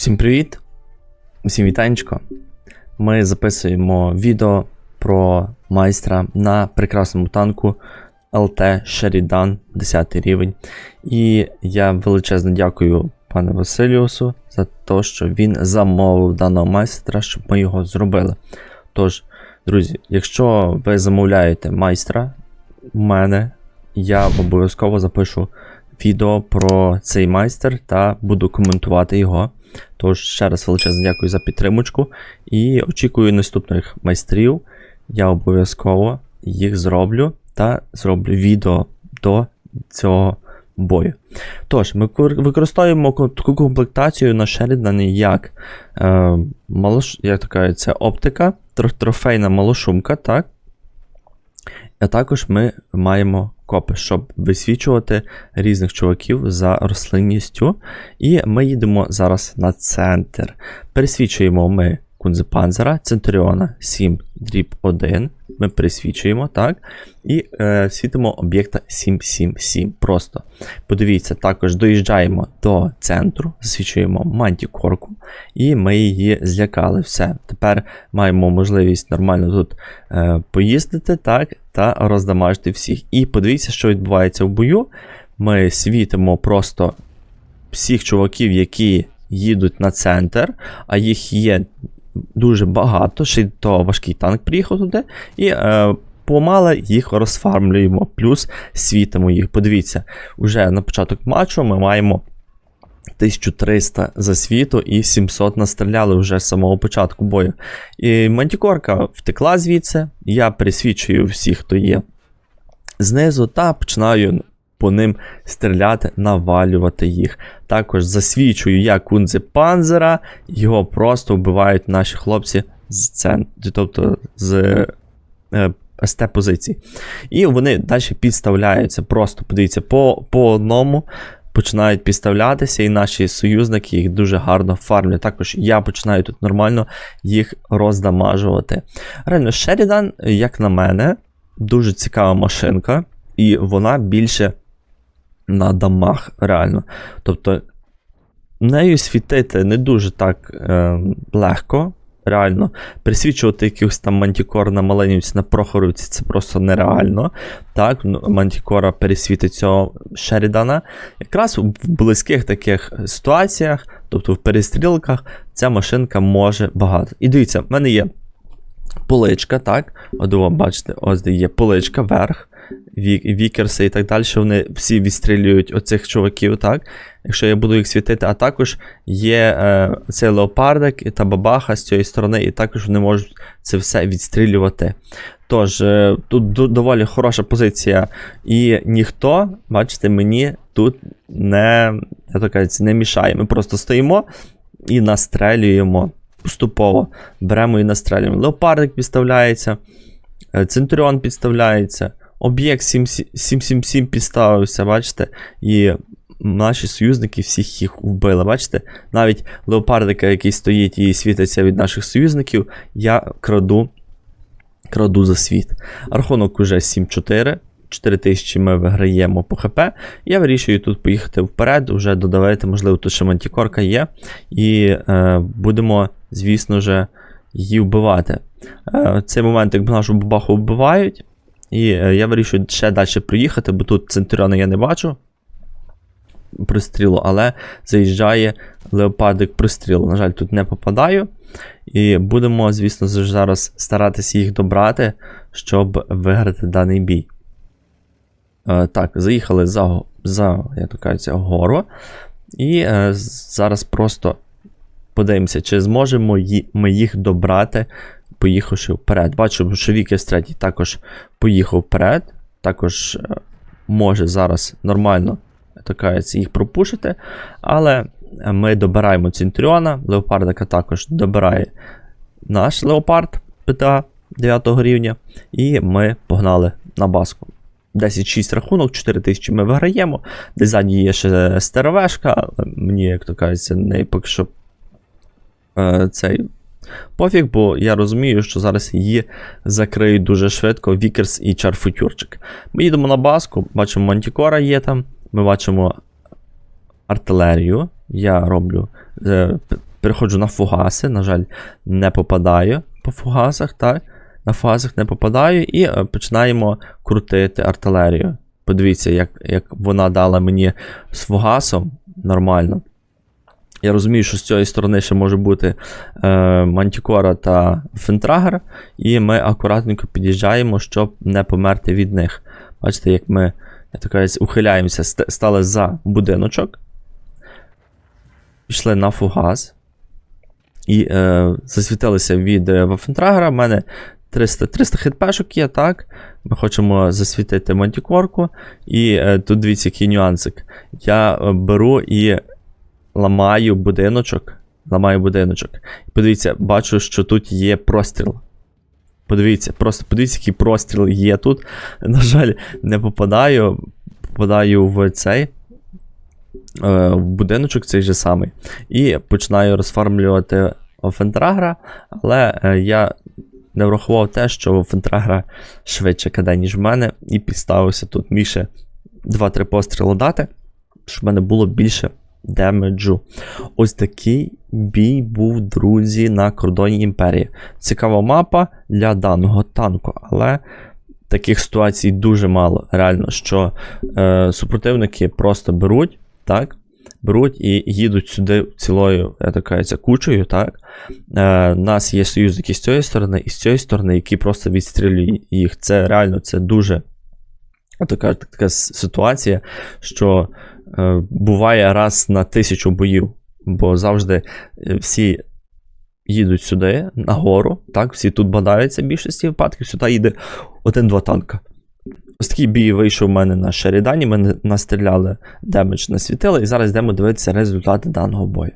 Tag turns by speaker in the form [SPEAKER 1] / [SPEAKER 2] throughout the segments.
[SPEAKER 1] Всім привіт! Всім вітанечко. Ми записуємо відео про майстра на прекрасному танку LT Sheridan 10 рівень. І я величезно дякую пану Василіусу за те, що він замовив даного майстра, щоб ми його зробили. Тож, друзі, якщо ви замовляєте майстра у мене, я обов'язково запишу відео про цей майстер та буду коментувати його. Тож, ще раз величезно дякую за підтримочку і очікую наступних майстрів. Я обов'язково їх зроблю та зроблю відео до цього бою. Тож, ми використовуємо таку комплектацію на Шерідані як, е, малош... як така, це оптика, трофейна малошумка, так? А також ми маємо копи, щоб висвічувати різних чуваків за рослинністю. І ми їдемо зараз на центр. Пересвічуємо ми Кунзепанзера, Центуріона 7 дріб 1. Ми пересвічуємо, так? І е, світимо об'єкта 777. Просто. Подивіться, також доїжджаємо до центру, засвічуємо мантікорку, і ми її злякали. Все. Тепер маємо можливість нормально тут е, поїздити, так, та роздамажити всіх. І подивіться, що відбувається в бою. Ми світимо просто всіх чуваків, які їдуть на центр, а їх є дуже багато. Ще й то важкий танк приїхав туди. І е, помале їх розфармлюємо, плюс світимо їх. Подивіться, уже на початок матчу ми маємо 1300 за світу і 700 настріляли вже з самого початку бою. І Мантікорка втекла звідси. Я пересвічую всіх, хто є знизу, та починаю по ним стріляти, навалювати їх. Також засвічую я кунзи панзера, його просто вбивають наші хлопці з центру, тобто з е, СТ позицій. І вони далі підставляються. Просто подивіться, по, по одному починають підставлятися, і наші союзники їх дуже гарно фармлять. Також я починаю тут нормально їх роздамажувати. Реально, Шерідан, як на мене, дуже цікава машинка, і вона більше на дамаг, реально. Тобто, нею світити не дуже так е, легко. Реально, присвічувати якихось там мантікор на Маленівці, на Прохоровці це просто нереально. Так, ну, мантікора пересвітить цього Шерідана. Якраз в близьких таких ситуаціях, тобто в перестрілках, ця машинка може багато. І дивіться, в мене є поличка, так? От бачите, ось де є поличка вверх, ві- вікерси і так далі. Вони всі відстрілюють оцих чуваків, так? Якщо я буду їх світити, а також є е, цей леопардик і та бабаха з цієї сторони, і також вони можуть це все відстрілювати. Тож, е, тут доволі хороша позиція, і ніхто, бачите, мені тут не, я так кажуть, не мішає. Ми просто стоїмо і настрелюємо поступово. Беремо і настрелюємо. Леопардик підставляється, е, Центуріон підставляється, об'єкт 777 підставився, бачите? І наші союзники всіх їх вбили. Бачите? Навіть леопардика, який стоїть і світиться від наших союзників, я краду, краду за світ. Рахунок уже 7-4. 4000 ми виграємо по ХП. Я вирішую тут поїхати вперед, вже додавати, можливо, тут ще мантікорка є. І е, будемо, звісно ж, її вбивати. Е, цей момент, як нашу бабаху вбивають, і е, я вирішую ще далі проїхати, бо тут центуріона я не бачу пристрілу, але заїжджає леопардик пристрілу. На жаль, тут не попадаю. І будемо, звісно, зараз старатися їх добрати, щоб виграти даний бій. Е, так, заїхали за, за як то кажеться, гору. І е, зараз просто подивимося, чи зможемо ми їх добрати, поїхавши вперед. Бачу, що Вікес третій також поїхав вперед. Також е, може зараз нормально кажеться, їх пропушити. Але ми добираємо Центуріона, Леопардика також добирає наш Леопард ПТА 9 рівня. І ми погнали на баску. 10-6 рахунок, 4000 ми виграємо. Ззаді є ще стеровешка. Мені, як то кажеться, не поки що е, цей пофіг, бо я розумію, що зараз її закриють дуже швидко Вікерс і Чарфутюрчик. Ми їдемо на баску, бачимо Мантікора є там. Ми бачимо артилерію. Я роблю е, переходжу на фугаси. На жаль, не попадаю по фугасах, так? На фугасах не попадаю і е, починаємо крутити артилерію. Подивіться, як, як вона дала мені з фугасом нормально. Я розумію, що з цієї сторони ще може бути е, Мантікора та Фентрагер, і ми акуратненько під'їжджаємо, щоб не померти від них. Бачите, як ми я так кажуть, ухиляємося, ст- стали за будиночок, пішли на фугас і е, засвітилися від е, Вафентрагера. У мене 300, 300 хитпешок є, так. Ми хочемо засвітити мантікорку. І е, тут дивіться, який нюансик. Я е, беру і ламаю будиночок. Ламаю будиночок. Подивіться, бачу, що тут є простріл. Подивіться, просто подивіться, який простріл є тут. На жаль, не попадаю. Попадаю в цей. е, В будиночок цей же самий. І починаю розфармлювати Фентрагра, але е, я не врахував те, що Фентрагра швидше каде, ніж в мене, і підставився тут більше 2-3 постріли дати, щоб в мене було більше демеджу. Ось такий бій був, друзі, на кордоні імперії. Цікава мапа для даного танку, але таких ситуацій дуже мало. Реально, що е, супротивники просто беруть, так? Беруть і їдуть сюди цілою, я так кажу, кучею, так? Е, нас є союзники з цієї сторони і з цієї сторони, які просто відстрілюють їх. Це реально це дуже така, така ситуація, що е, буває раз на тисячу боїв, бо завжди е, всі їдуть сюди, нагору, так, всі тут бадаються більшості випадків, сюди їде один-два танка. Ось такий бій вийшов у мене на Шерідані, ми настріляли демедж на світило, і зараз йдемо дивитися результати даного бою.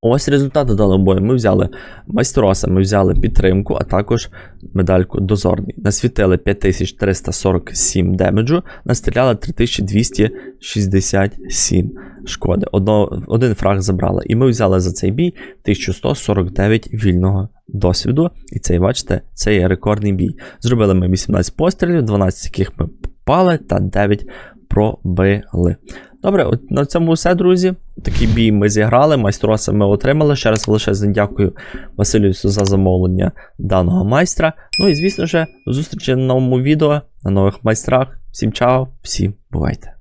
[SPEAKER 1] Ось результати даного бою. Ми взяли майстроса, ми взяли підтримку, а також медальку дозорний. Насвітили 5347 демеджу, настріляли 3267 шкоди. Одно, один фраг забрали. І ми взяли за цей бій 1149 вільного досвіду. І цей, бачите, це є рекордний бій. Зробили ми 18 пострілів, 12 яких ми попали, та 9 пробили. Добре, от на цьому все, друзі. Такий бій ми зіграли, майстроса ми отримали. Ще раз величезне дякую Василюсу за замовлення даного майстра. Ну і звісно ж, зустрічі на новому відео, на нових майстрах. Всім чао, всім бувайте!